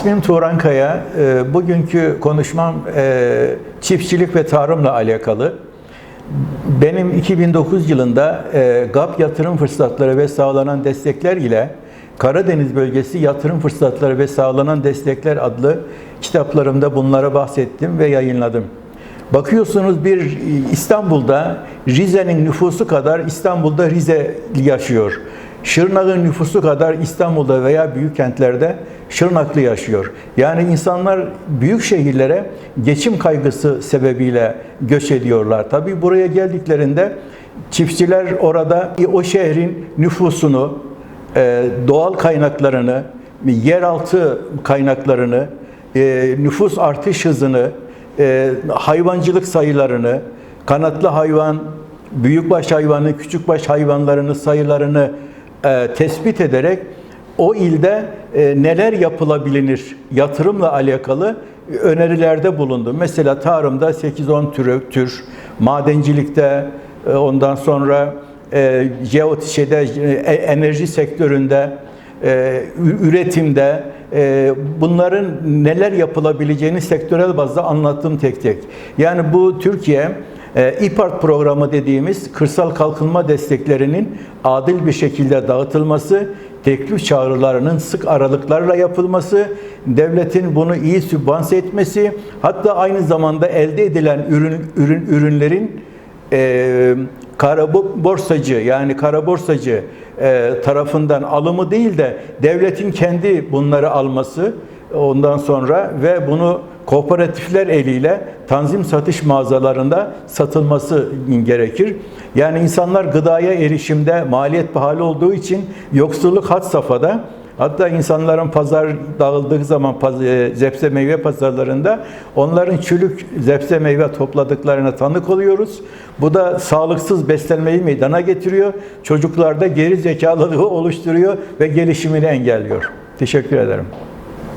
İsmim Turan Kaya. E, Bugünkü konuşmam e, çiftçilik ve tarımla alakalı. Benim 2009 yılında e, GAP yatırım fırsatları ve sağlanan destekler ile Karadeniz bölgesi yatırım fırsatları ve sağlanan destekler adlı kitaplarımda bunlara bahsettim ve yayınladım. Bakıyorsunuz bir İstanbul'da Rize'nin nüfusu kadar İstanbul'da Rize yaşıyor. Şırnak'ın nüfusu kadar İstanbul'da veya büyük kentlerde Şırnaklı yaşıyor. Yani insanlar büyük şehirlere geçim kaygısı sebebiyle göç ediyorlar. Tabii buraya geldiklerinde çiftçiler orada o şehrin nüfusunu, e, doğal kaynaklarını, yeraltı kaynaklarını, e, nüfus artış hızını, e, hayvancılık sayılarını, kanatlı hayvan, büyükbaş hayvanı, küçükbaş hayvanlarının sayılarını e, tespit ederek o ilde e, neler yapılabilir yatırımla alakalı önerilerde bulundu. Mesela tarımda 8-10 tür, tür madencilikte e, ondan sonra e, jeot e, enerji sektöründe e, üretimde e, bunların neler yapılabileceğini sektörel bazda anlattım tek tek. Yani bu Türkiye İPART programı dediğimiz kırsal kalkınma desteklerinin adil bir şekilde dağıtılması, teklif çağrılarının sık aralıklarla yapılması, devletin bunu iyi sübvanse etmesi, hatta aynı zamanda elde edilen ürün, ürün ürünlerin e, kara borsacı yani kara borsacı e, tarafından alımı değil de devletin kendi bunları alması ondan sonra ve bunu kooperatifler eliyle tanzim satış mağazalarında satılması gerekir. Yani insanlar gıdaya erişimde maliyet pahalı olduğu için yoksulluk had safhada. Hatta insanların pazar dağıldığı zaman e, zepse meyve pazarlarında onların çürük zepse meyve topladıklarına tanık oluyoruz. Bu da sağlıksız beslenmeyi meydana getiriyor. Çocuklarda geri zekalılığı oluşturuyor ve gelişimini engelliyor. Teşekkür ederim.